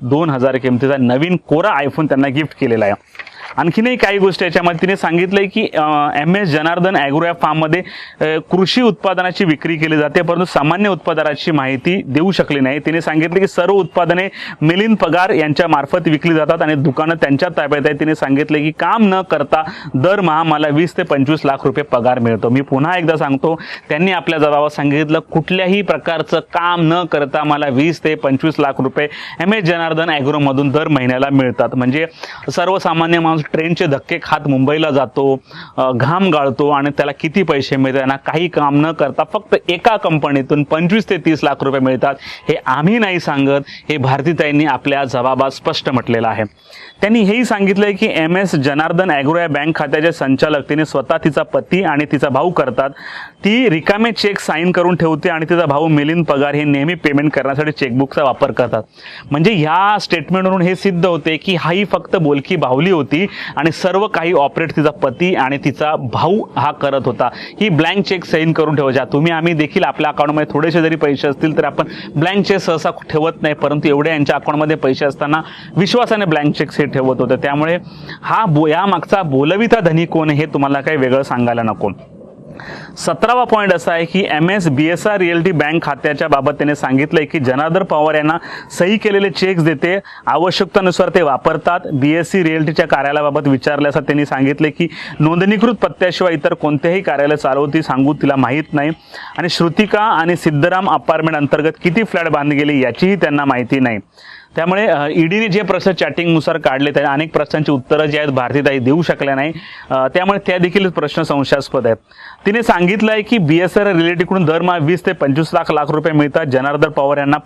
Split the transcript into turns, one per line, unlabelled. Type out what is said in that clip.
दोन हजार किमतीचा नवीन कोरा आयफोन त्यांना गिफ्ट केलेला आहे. आणखीनही काही गोष्टी याच्यामध्ये तिने सांगितलंय की एम एस जनार्दन ॲग्रो या फार्ममध्ये कृषी उत्पादनाची विक्री केली जाते परंतु सामान्य उत्पादनाची माहिती देऊ शकली नाही. तिने सांगितले की सर्व उत्पादने मिलिंद पगार यांच्या मार्फत विकली जातात आणि दुकानं त्यांच्या ताब्यात आहे तिने सांगितले की काम न करता दरमहा मला वीस ते पंचवीस लाख रुपये पगार मिळतो. मी पुन्हा एकदा सांगतो त्यांनी आपल्या जबाबावर सांगितलं कुठल्याही प्रकारचं काम न करता मला वीस ते पंचवीस लाख रुपये एम एस जनार्दन ॲग्रोमधून दर महिन्याला मिळतात. म्हणजे सर्वसामान्य माणूस ट्रेनचे धक्के खात मुंबईला जातो घाम गाळतो आणि त्याला किती पैसे मिळतात ना काही काम न करता फक्त एका कंपनीतून पंचवीस ते तीस लाख रुपये मिळतात. हे आम्ही नाही सांगत हे भारतीताईंनी आपल्या जबाबात स्पष्ट म्हटलेलं आहे. त्यांनी हेही सांगितलंय की एम एस जनार्दन ॲग्रो या बँक खात्याचे संचालक तिने स्वतः तिचा पती आणि तिचा भाऊ करतात. ती रिकामे चेक साईन करून ठेवते आणि तिचा भाऊ मिलिंद पगार हे नेहमी पेमेंट करण्यासाठी चेकबुकचा वापर करतात. म्हणजे ह्या स्टेटमेंटवरून हे सिद्ध होते की हा ही फक्त बोलकी बाहुली होती आणि सर्व काही ऑपरेट तिचा पती आणि तिचा भाऊ हा करत होता. ही ब्लँक चेक साईन करून ठेवायच्या. तुम्ही आम्ही देखील आपल्या अकाउंटमध्ये थोडेसे जरी पैसे असतील तर आपण ब्लँक चेक सहसा ठेवत नाही परंतु एवढे यांच्या अकाउंटमध्ये पैसे असताना विश्वासाने ब्लँक चेक हे ठेवत होते. त्यामुळे हा बो यामागचा बोलविता धनी कोण हे तुम्हाला काही वेगळं सांगायला नको. सतरावा पॉईंट असा आहे की M S B S R realty bank खात्याच्या बाबत त्याने सांगितलंय की जनार्दन पवार यांना सही केलेले चेक्स देते. आवश्यकतेनुसार ते वापरतात. बी एस सी रिअल्टीच्या कार्यालयाबाबत विचारले असता त्यांनी सांगितले की नोंदणीकृत पत्त्याशिवाय इतर कोणतेही कार्यालय चालवती सांगू तिला माहीत नाही. आणि श्रुतिका आणि सिद्धराम अपार्टमेंट अंतर्गत किती फ्लॅट बांधले गेले याचीही त्यांना माहिती नाही. त्यामुळे ईडीने जे प्रश्न चॅटिंगनुसार काढले त्या अनेक प्रश्नांची उत्तरं जी आहेत भारतीताई देऊ शकल्या नाही. त्यामुळे त्या देखील प्रश्न संशयास्पद आहेत. तिने सांगितलं आहे की बी एस आर रिलेटिव्हकडून दरमहा वीस ते पंचवीस लाख लाख रुपये मिळतात. जनार्दन पवार यांना